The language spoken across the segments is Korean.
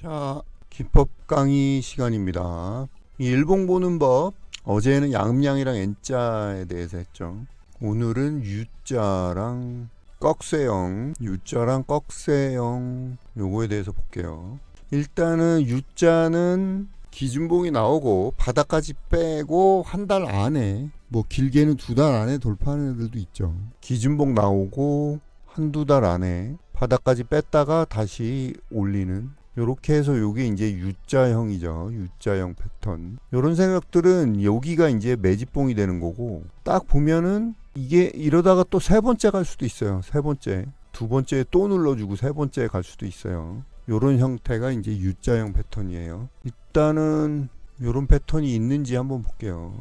자, 기법 강의 시간입니다. 이 일봉 보는 법, 어제는 양음양이랑 N자에 대해서 했죠. 오늘은 U자랑 꺽쇠형, U자랑 꺽쇠형 요거에 대해서 볼게요. 일단은 U자는 기준봉이 나오고 바닥까지 빼고 한 달 안에 뭐 길게는 두 달 안에 돌파하는 애들도 있죠. 기준봉 나오고 한두 달 안에 바닥까지 뺐다가 다시 올리는 요렇게 해서 요게 이제 U자형이죠. U자형 패턴. 요런 생각들은 여기가 이제 매집봉이 되는 거고 딱 보면은 이게 이러다가 또 세 번째 갈 수도 있어요. 세 번째. 두 번째 또 눌러주고 세 번째 갈 수도 있어요. 요런 형태가 이제 U자형 패턴이에요. 일단은 요런 패턴이 있는지 한번 볼게요.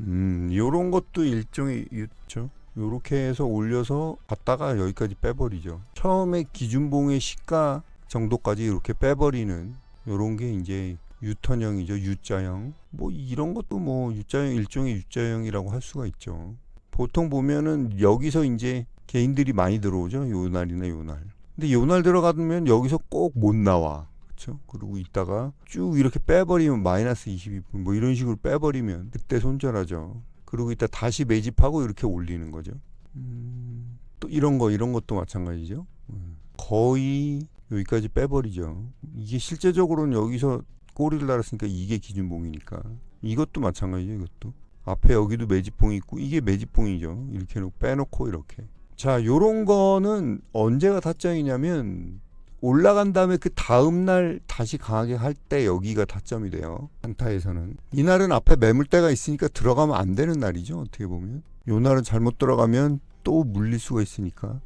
음, 요런 것도 일종의 U죠. 요렇게 해서 올려서 갔다가 여기까지 빼버리죠. 처음에 기준봉의 시가 정도까지 이렇게 빼버리는 요런 게 이제 유턴형이죠. U자형. 뭐 이런 것도 뭐 U자형 일종의 U자형이라고 할 수가 있죠. 보통 보면은 여기서 이제 개인들이 많이 들어오죠. 요 날이나 요 날. 근데 요 날 들어가면 여기서 꼭 못 나와. 그렇죠? 그리고 이따가 쭉 이렇게 빼버리면 마이너스 22분 뭐 이런 식으로 빼버리면 그때 손절하죠. 그리고 이따 다시 매집하고 이렇게 올리는 거죠. 음, 또 이런 거 이런 것도 마찬가지죠. 음, 거의 여기까지 빼버리죠. 이게 실제적으로는 여기서 꼬리를 달았으니까 이게 기준봉이니까 이것도 마찬가지죠. 이것도 앞에 여기도 매집봉이 있고 이게 매집봉이죠. 이렇게 놓고 빼놓고 이렇게. 자, 요런 거는 언제가 타점이냐면 올라간 다음에 그 다음 날 다시 강하게 할 때 여기가 타점이 돼요. 한타에서는 이날은 앞에 매물대가 있으니까 들어가면 안 되는 날이죠. 어떻게 보면 요 날은 잘못 들어가면 또 물릴 수가 있으니까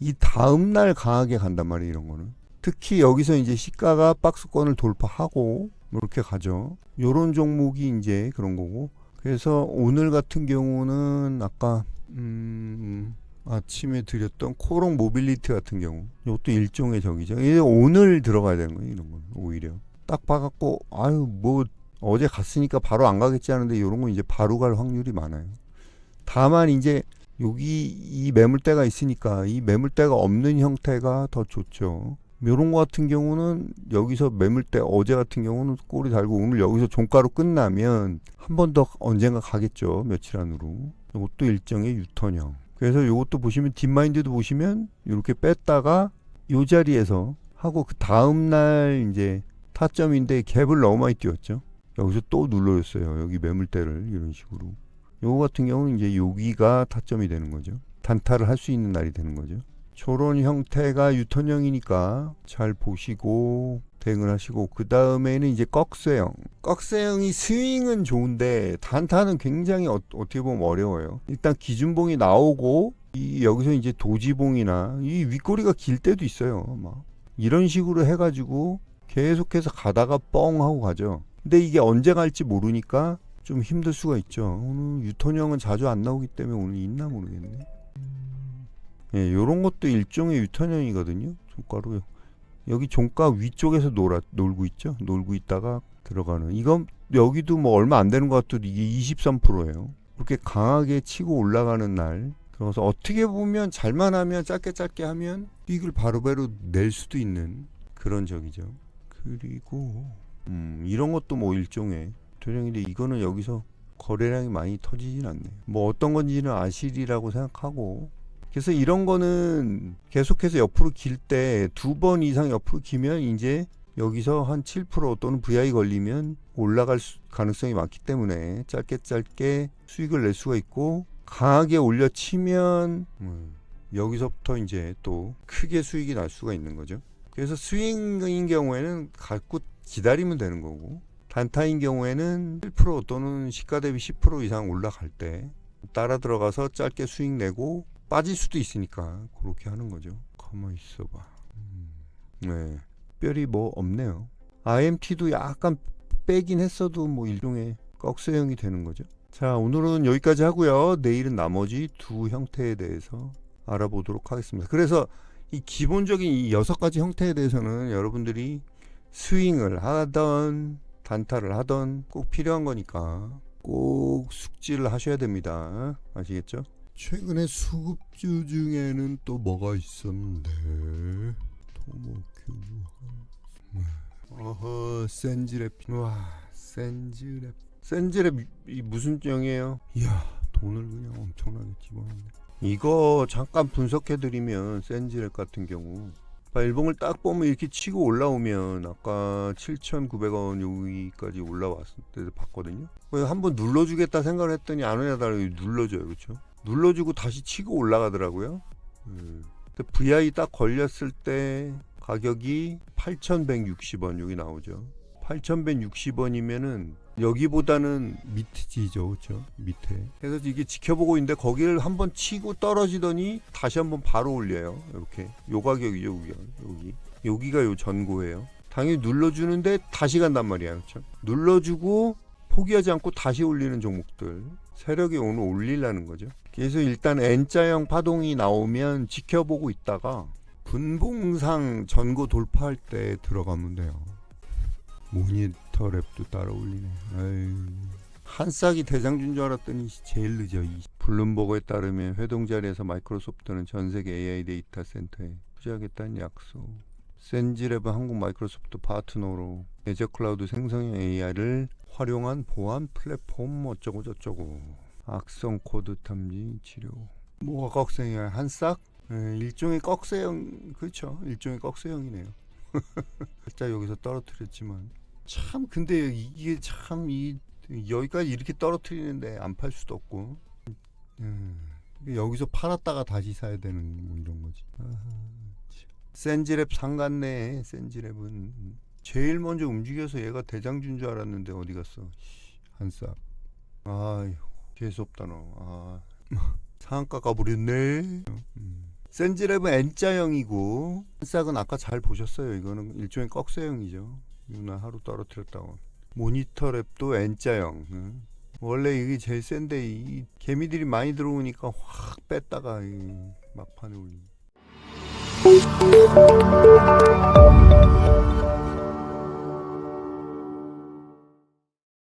이 다음 날 강하게 간단 말이에요. 이런 거는 특히 여기서 이제 시가가 박스권을 돌파하고 이렇게 가죠. 요런 종목이 이제 그런 거고 그래서 오늘 같은 경우는 아까 음 아침에 드렸던 코롱 모빌리티 같은 경우 이것도 일종의 적이죠. 오늘 들어가야 되는 거예요. 이런 건 오히려 딱 봐갖고 아유 뭐 어제 갔으니까 바로 안 가겠지 하는데 이런 건 이제 바로 갈 확률이 많아요. 다만 이제 여기 이 매물대가 있으니까 이 매물대가 없는 형태가 더 좋죠. 이런 거 같은 경우는 여기서 매물대 어제 같은 경우는 꼬리 달고 오늘 여기서 종가로 끝나면 한 번 더 언젠가 가겠죠 며칠 안으로. 이것도 일정의 유턴형. 그래서 이것도 보시면 딥마인드도 보시면 이렇게 뺐다가 요 자리에서 하고 그 다음 날 이제 타점인데 갭을 너무 많이 띄웠죠. 여기서 또 눌러줬어요 여기 매물대를. 이런 식으로 요거 같은 경우는 이제 여기가 타점이 되는 거죠. 단타를 할 수 있는 날이 되는 거죠. 저런 형태가 유턴형이니까 잘 보시고 대응을 하시고 그 다음에는 이제 꺽쇠형. 꺽쇠형이 스윙은 좋은데 단타는 굉장히 어, 떻게 보면 어려워요. 일단 기준봉이 나오고 이 여기서 이제 도지봉이나 이 윗꼬리가 길 때도 있어요 막 이런 식으로 해가지고 계속해서 가다가 뻥 하고 가죠. 근데 이게 언제 갈지 모르니까 좀 힘들 수가 있죠 오늘 유턴형은 자주 안 나오기 때문에 오늘 있나 모르겠네 예, 요런 것도 일종의 유턴형이거든요. 종가로 여기 종가 위쪽에서 놀아, 놀고 있죠. 놀고 있다가 들어가는. 이건 여기도 뭐 얼마 안 되는 것 같아도 이게 23%예요. 그렇게 강하게 치고 올라가는 날. 그래서 어떻게 보면 잘만 하면 짧게 짧게 하면 수익을 바로바로 낼 수도 있는 그런 적이죠. 그리고 음, 이런 것도 뭐 일종의 전형인데 이거는 여기서 거래량이 많이 터지진 않네요. 뭐 어떤 건지는 아시리라고 생각하고 그래서 이런 거는 계속해서 옆으로 길 때 두 번 이상 옆으로 기면 이제 여기서 한 7% 또는 VI 걸리면 올라갈 수- 가능성이 많기 때문에 짧게 짧게 수익을 낼 수가 있고 강하게 올려치면 음, 여기서부터 이제 또 크게 수익이 날 수가 있는 거죠. 그래서 스윙인 경우에는 갖고 기다리면 되는 거고 단타인 경우에는 1% 또는 시가 대비 10% 이상 올라갈 때 따라 들어가서 짧게 수익 내고 빠질 수도 있으니까 그렇게 하는 거죠. 가만 있어봐. 음, 네, 특별히 뭐 없네요. IMT도 약간 빼긴 했어도 뭐 일종의 꺽쇠형이 되는 거죠. 자, 오늘은 여기까지 하고요. 내일은 나머지 두 형태에 대해서 알아보도록 하겠습니다. 그래서 이 기본적인 이 여섯 가지 형태에 대해서는 여러분들이 스윙을 하던 단타를 하던 꼭 필요한 거니까 꼭 숙지를 하셔야 됩니다. 아시겠죠? 최근에 수급주 중에는 또 뭐가 있었는데 토모큐 어허 센즈랩 와 센즈랩 센즈랩 이 무슨 정이에요? 이야 돈을 그냥 엄청나게 집어넣네 이거 잠깐 분석해드리면 센즈랩 같은 경우 아, 일봉을 딱 보면 이렇게 치고 올라오면 아까 7,900원 여기까지 올라왔을 때 봤거든요. 한번 눌러주겠다 생각을 했더니 안 오냐 다르게 눌러줘요, 그렇죠? 눌러주고 다시 치고 올라가더라고요. 음. 근데 VI 딱 걸렸을 때 가격이 8,160원 여기 나오죠. 8,160원이면은 여기보다는 밑이죠, 그렇죠? 밑에. 그래서 이게 지켜보고 있는데 거기를 한번 치고 떨어지더니 다시 한번 바로 올려요. 이렇게 요 가격이죠, 여기 여기 여기가 요 전고예요. 당연히 눌러주는데 다시 간단 말이야, 그렇죠? 눌러주고 포기하지 않고 다시 올리는 종목들 세력이 오늘 올리려는 거죠. 그래서 일단 N자형 파동이 나오면 지켜보고 있다가 분봉상 전고 돌파할 때 들어가면 돼요. 모니 터 랩도 따라 올리네. 한 싹이 대장준 줄 알았더니 제일 늦어. 이 블룸버그에 따르면 회동 자리에서 마이크로소프트는 전 세계 AI 데이터 센터에 투자하겠다는 약속. 센지랩은 한국 마이크로소프트 파트너로 애저 클라우드 생성형 AI를 활용한 보안 플랫폼 어쩌고 저쩌고 악성 코드 탐지 치료 뭐가 꺽쇠야 한 싹? 예, 일종의 꺽쇠형 그렇죠 일종의 꺽쇠형이네요 살짝 여기서 떨어뜨렸지만 참 근데 이게 참 이 여기까지 이렇게 떨어뜨리는데 안 팔 수도 없고. 음, 여기서 팔았다가 다시 사야 되는 뭐 이런 거지. 센지랩 상갔네 센지랩은. 제일 먼저 움직여서 얘가 대장준 줄 알았는데 어디 갔어? 한싹 아휴 재수없다 너. 아. 상한가 가버렸네. 음. 센지랩은 N자형이고 한싹은 아까 잘 보셨어요. 이거는 일종의 꺽쇠형이죠 누나 하루 떨어뜨렸다고. 모니터 랩도 N자형. 응? 원래 이게 제일 센데 이 개미들이 많이 들어오니까 확 뺐다가 이 막판에 올리